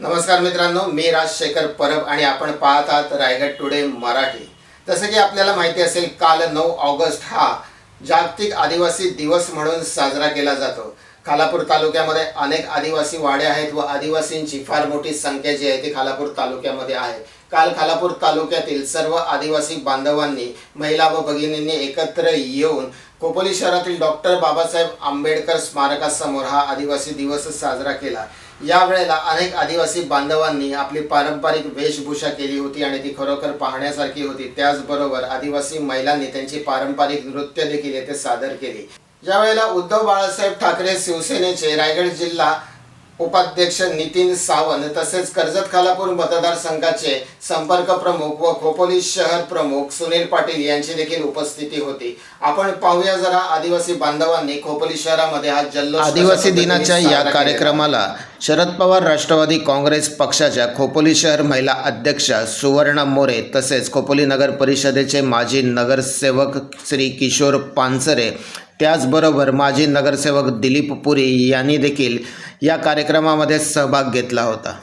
नमस्कार मित्रांनो मी राजशेखर परब आणि आपण पाहत आहात रायगड टुडे मराठी. जसं की आपल्याला माहिती असेल काल नऊ ऑगस्ट हा जागतिक आदिवासी दिवस म्हणून साजरा केला जातो. खालापूर तालुक्यामध्ये अनेक आदिवासी वाडे आहेत व आदिवासींची फार मोठी संख्या जी आहे ती खालापूर तालुक्यामध्ये आहे. काल खालापूर तालुक्यातील सर्व आदिवासी बांधवांनी महिला व भगिनींनी एकत्र येऊन खोपोली शहरातील डॉक्टर बाबासाहेब आंबेडकर स्मारकासमोर हा आदिवासी दिवस साजरा केला. यावेळेला अनेक आदिवासी बांधवांनी आपली पारंपरिक वेशभूषा केली होती आणि ती खरोखर पाहण्यासारखी होती. त्याचबरोबर आदिवासी महिलांनी त्यांची पारंपरिक नृत्य देखील येथे सादर केली. यावेळेला उद्धव बाळासाहेब ठाकरे शिवसेनेचे रायगड जिल्हा उपाध्यक्ष नितीन सावंत तसेच कर्जत खालापूर मतदारसंघाचे संपर्क प्रमुख व खोपोली शहर प्रमुख सुनील पाटील यांची देखील उपस्थिती होती. आपण पाहूया जरा आदिवासी बांधवांनी खोपोली शहरामध्ये हा जल्लोष आदिवासी दिनाच्या या. कार्यक्रमाला शरद पवार राष्ट्रवादी काँग्रेस पक्षाच्या खोपोली शहर महिला अध्यक्षा सुवर्णा मोरे तसेच खोपोली नगर परिषदेचे माजी नगरसेवक श्री किशोर पानसरे त्याचबरोबर माजी नगरसेवक दिलीप पुरी यांनी देखील या कार्यक्रमामध्ये सहभाग घेतला होता.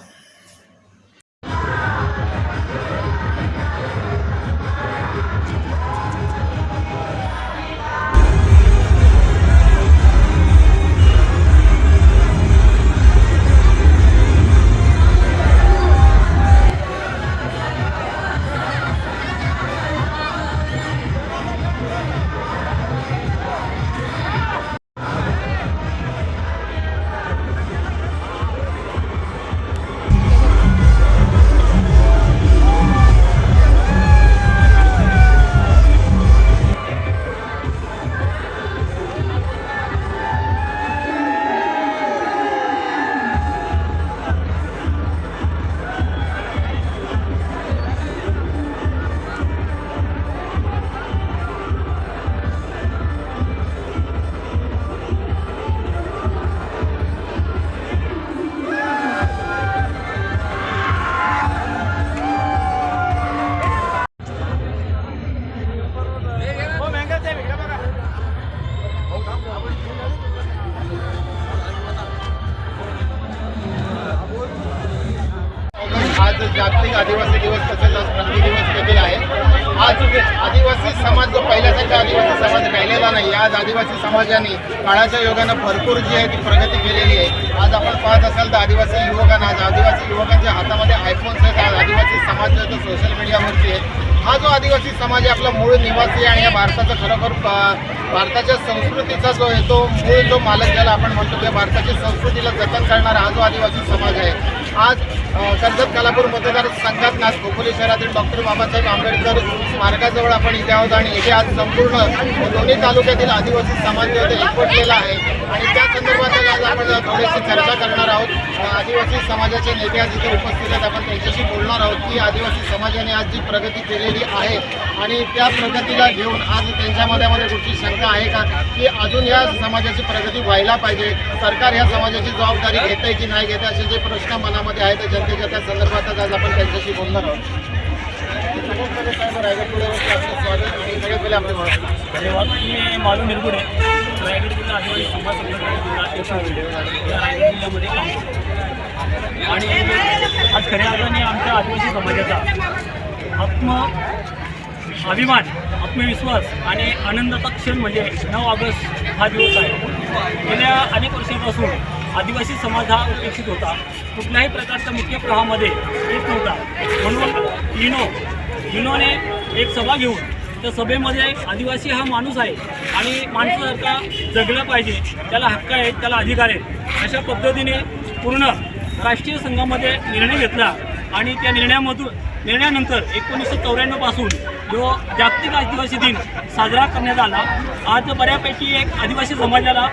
समाज नाही. आज आदिवासी समाजाने काळाच्या योगानं भरपूर जी आहे ती प्रगती केलेली आहे. आज आपण पाहत असाल तर आदिवासी युवकांना आज आदिवासी युवकांच्या हातामध्ये आयफोन्स आहेत. आज आदिवासी समाज जो सोशल मीडियावरती आहे. हा जो आदिवासी समाज आहे आपला मूळ निवासी आणि या भारताचा खरोखर भारताच्या संस्कृतीचा जो आहे तो मूळ जो मालक ज्याला आपण म्हणतो त्या भारताच्या संस्कृतीला जतन करणारा हा जो आदिवासी समाज आहे. आज कर्जत कालापूर मतदारसंघात आज खोपोली शहरातील डॉक्टर बाबासाहेब आंबेडकर स्मारकाजवळ आपण इथे आहोत आणि इथे आज संपूर्ण दोन्ही तालुक्यातील आदिवासी समाज जो आहे एकवटलेला आहे. आणि त्या संदर्भात आपण थोडीशी चर्चा करणार आहोत. आदिवासी समाजाचे नेते आज इथे उपस्थित आहेत. आपण त्यांच्याशी बोलणार आहोत की आदिवासी समाजाने आज जी प्रगती केलेली आहे आणि त्या प्रगतीला घेऊन आज त्यांच्या मनामध्ये कुठची शंका आहे का? की अजून या समाजाची प्रगती व्हायला पाहिजे. सरकार या समाजाची जबाबदारी घेत आहे की नाही घेत असे जे प्रश्न मनामध्ये आहेत ते जनतेच्या त्या संदर्भातच आज आपण त्यांच्याशी बोलणार आहोत. धन्यवाद मी मालू निरगुडे रायगड जिल्हा आदिवासी समाज संघटना रायगड जिल्ह्यामध्ये काम करतो आणि आज खऱ्या अर्थाने आमच्या आदिवासी समाजाचा आत्म अभिमान आत्मविश्वास आणि आनंदाचा क्षण म्हणजे नऊ ऑगस्ट हा दिवस आहे गेल्या अनेक वर्षांपासून आदिवासी समाज हा उपेक्षित होता कुठल्याही प्रकारच्या मुख्य प्रवाहामध्ये येत नव्हता म्हणून इनो इनोने एक सभा घेऊन त्या सभेमध्ये आदिवासी हा माणूस आहे आणि माणसासारखा जगलं पाहिजे त्याला हक्क आहेत त्याला अधिकार आहेत अशा पद्धतीने पूर्ण राष्ट्रीय संघामध्ये निर्णय घेतला आणि त्या निर्णयामधून निर्णयानंतर एकोणीसशे चौऱ्याण्णवपासून जो जागतिक आदिवासी दिन साजरा करण्यात आला आज बऱ्यापैकी एक आदिवासी समाजाला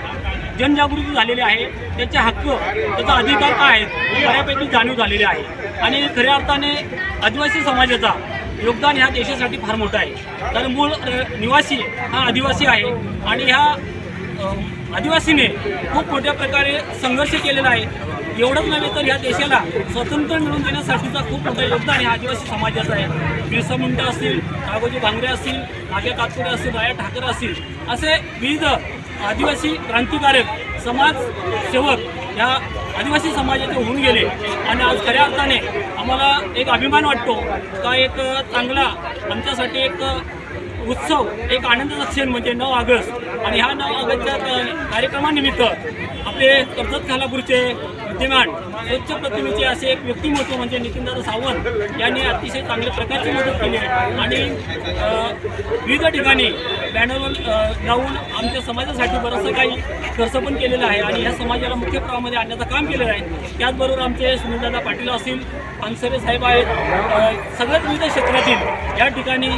जनजागृती झालेली आहे त्याचे हक्क त्याचा अधिकार काय आहेत हे बऱ्यापैकी जाणीव झालेली आहे. आणि खऱ्या अर्थाने आदिवासी समाजाचा योगदान ह्या देशासाठी फार मोठं आहे. कारण मूळ निवासी हा आदिवासी आहे आणि ह्या आदिवासीने खूप मोठ्या प्रकारे संघर्ष केलेला आहे. एवढंच नव्हे तर ह्या देशाला स्वातंत्र्य मिळवून देण्यासाठीचा खूप मोठं योगदान ह्या आदिवासी समाजाचं आहे. बिरसा मुंडा असतील कागोजी भांगरे असतील नागे कातपुरे असतील राया ठाकरे असतील असे विविध आदिवासी क्रांतिकारक समाजसेवक ह्या आदिवासी समाजाचे होऊन गेले. आणि आज खऱ्या अर्थाने आम्हाला एक अभिमान वाटतो. का एक चांगला आमच्यासाठी एक उत्सव एक आनंदाचा क्षण म्हणजे नऊ ऑगस्ट. आणि ह्या नऊ ऑगस्टच्या कार्यक्रमानिमित्त आपले कर्जत खालापूरचे विद्यमान स्वच्छ प्रतिमेचे असे एक व्यक्तिमत्व म्हणजे नितीनदादा सावंत यांनी अतिशय चांगल्या प्रकारची मदत केली आहे. आणि विविध ठिकाणी बॅनरवर जाऊन लावून आमच्या समाजासाठी बरंचसं काही खर्च पण केलेलं आहे. आणि ह्या समाजाला मुख्य प्रवाहामध्ये आणण्याचं काम केलेलं आहे. त्याचबरोबर आमचे सुनीलदादा पाटील असतील पानसरे साहेब आहेत सगळ्याच विविध क्षेत्रातील या ठिकाणी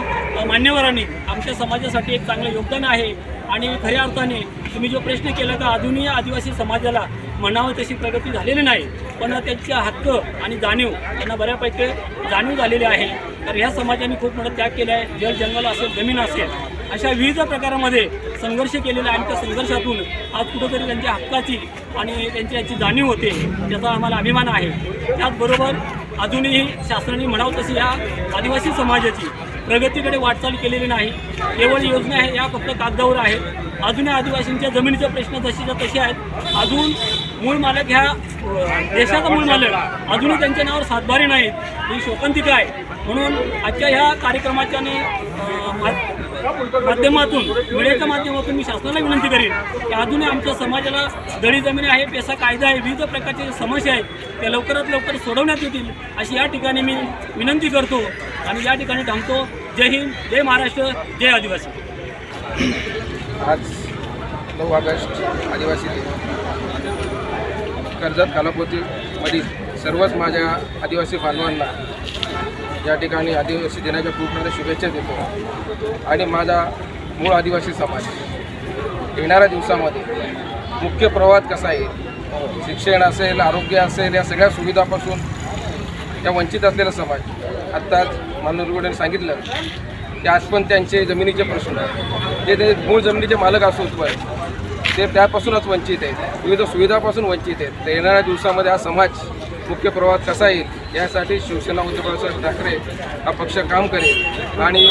मान्यवरांनी आमच्या समाजासाठी एक चांगलं योगदान आहे. आणि खऱ्या अर्थाने तुम्ही जो प्रश्न केला का अजूनही आदिवासी समाजाला म्हणावं तशी प्रगती झालेली नाही पण त्यांचे हक्क आणि जाणीव त्यांना बऱ्यापैकी जाणीव झालेली आहे. तर ह्या समाजाने खूप मोठा त्याग केला आहे जल जंगल असेल जमीन असेल अशा विविध प्रकारामध्ये संघर्ष केलेला आहे. आणि त्या संघर्षातून आज कुठंतरी त्यांच्या हक्काची आणि त्यांची याची जाणीव होते त्याचा आम्हाला अभिमान आहे. त्याचबरोबर अजूनही शासनाने म्हणावं तशी या आदिवासी समाजाची प्रगतीकडे वाटचाल केलेली नाही. केवळ योजना आहे या फक्त कागदावर आहेत अजूनही आदिवासींच्या जमिनीचे प्रश्न जसेच्या तसे आहेत. अजून मूळ मालक ह्या देशाचा मूळ मालक अजूनही त्यांच्या नावावर सातभारी नाहीत. ही शोकांतिका आहे. म्हणून आजच्या ह्या कार्यक्रमाच्या मा- माध्यमातून मीडियाच्या माध्यमातून मी शासनाला विनंती करेन की अजूनही आमच्या समाजाला दळी जमीन आहे पेसा कायदा आहे विविध प्रकारच्या समस्या आहेत त्या लवकरात लवकर सोडवण्यात येतील अशी या ठिकाणी मी विनंती करतो आणि या ठिकाणी थांबतो. जय हिंद जय महाराष्ट्र जय आदिवासी. आज नऊ ऑगस्ट आदिवासी दिन. कर्जत कालापोतीमधील सर्वच माझ्या आदिवासी बांधवांना या ठिकाणी आदिवासी दिनाच्या खूप शुभेच्छा देतो. आणि माझा मूळ आदिवासी समाज येणाऱ्या दिवसामध्ये मुख्य प्रवाहात कसा येईल शिक्षण असेल आरोग्य असेल या सगळ्या सुविधापासून या वंचित असलेला समाज आत्ताच मानूरगुडेने सांगितलं की आज पण त्यांचे जमिनीचे प्रश्न आहेत. जे ते मूळ जमिनीचे मालक असून पण ते त्यापासूनच वंचित आहेत. विविध सुविधापासून वंचित आहेत. तर येणाऱ्या दिवसामध्ये हा समाज मुख्य प्रवाहात कसा येईल यासाठी शिवसेना उद्धव ठाकरे हा पक्ष काम करेल. आणि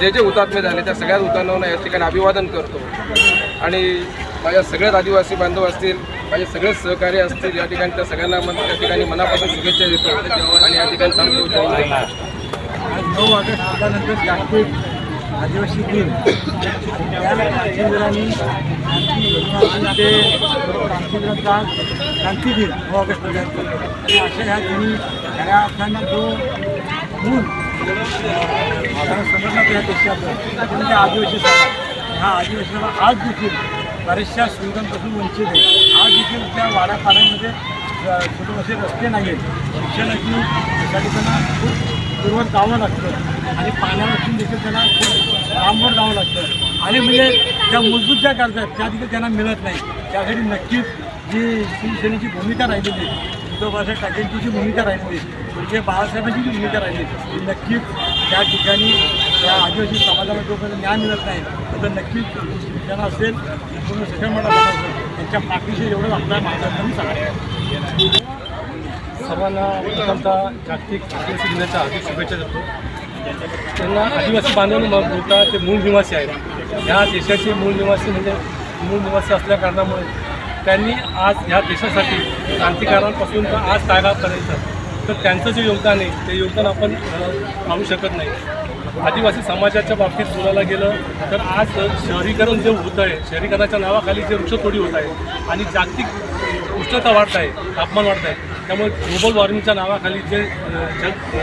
जे जे हुतात्मे झाले त्या सगळ्याच हुतात्म्यांना या ठिकाणी अभिवादन करतो. आणि माझ्या सगळ्याच आदिवासी बांधव असतील माझे सगळेच सहकारी असतील या ठिकाणी त्या सगळ्यांना मन त्या ठिकाणी मनापासून शुभेच्छा देतो आणि या ठिकाणी थांबतो. आज नऊ ऑगस्ट आल्यानंतर जागतिक आदिवासी दिन त्या क्रांतीवीरांनी ते क्रांतीवीरांचा क्रांती दिन नऊ ऑगस्टपर्यंत आणि अशा ह्या दिनी खऱ्या अर्थानं जो मूल अं, समजण्यात या देशात म्हणजे आदिवासी ह्या आदिवासी आज देखील बऱ्याचशा सुविधांपासून वंचित आहे आज देखील त्या वाड्यापाड्यांमध्ये छोटे मोठे रस्ते नाही आहेत शिक्षणाची त्यासाठी त्यांना खूप दूरवर जावं लागतं. आणि पाण्यापासून देखील त्यांना खूप लांबवर जावं लागतं. आणि म्हणजे ज्या मूलभूत ज्या गरजा आहेत त्या देखील त्यांना मिळत नाही त्यासाठी नक्कीच जी शिवसेनेची भूमिका राहिलेली आहे ठाकरेंची जी भूमिका राहिलेली म्हणजे बाळासाहेबांची जी भूमिका राहिली ती नक्कीच त्या ठिकाणी त्या आदिवासी समाजाला जोपर्यंत न्याय मिळत नाही तर नक्कीच शिवसेना असेल पूर्ण सगळ्या मठात असेल त्यांच्या पाठीशी एवढं आपल्या महाराष्ट्राने सांगायचं सर्वांना प्रथमतः जागतिक आदिवासी दिनाच्या हार्दिक शुभेच्छा देतो. त्यांना आदिवासी बांधव बोलता ते मूळ निवासी आहेत. ह्या देशाचे मूळ निवासी म्हणजे मूळ निवासी असल्या कारणामुळे त्यांनी आज ह्या देशासाठी क्रांतिकारांपासून तर आज कायद्यापर्यंत तर त्यांचं जे योगदान आहे ते योगदान आपण पाहू शकत नाही. आदिवासी समाजाच्या बाबतीत बोलायला गेलं तर आज शहरीकरण जे होत आहे शहरीकरणाच्या नावाखाली जे वृक्षतोडी होत आहे आणि जागतिक उष्णता वाढत आहे तापमान वाढत आहे त्यामुळे ग्लोबल वॉर्मिंगच्या नावाखाली जे जग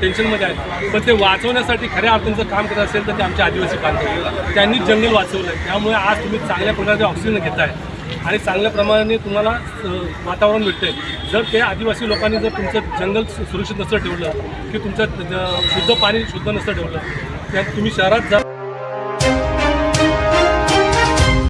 टेन्शनमध्ये आहेत पण ते वाचवण्यासाठी खऱ्या अर्थांचं काम करत असेल तर ते आमचे आदिवासी बांधव त्यांनीच जंगल वाचवलं आहे त्यामुळे आज तुम्ही चांगल्या प्रकारे ऑक्सिजन घेत आहे आणि चांगल्या प्रमाणे तुम्हाला वातावरण भेटते जर ते आदिवासी लोकांनी जर तुमचं जंगल सुरक्षित नसतं ठेवलं की तुमचं शुद्ध पाणी शुद्ध नसतं ठेवलं त्या तुम्ही शहरात जा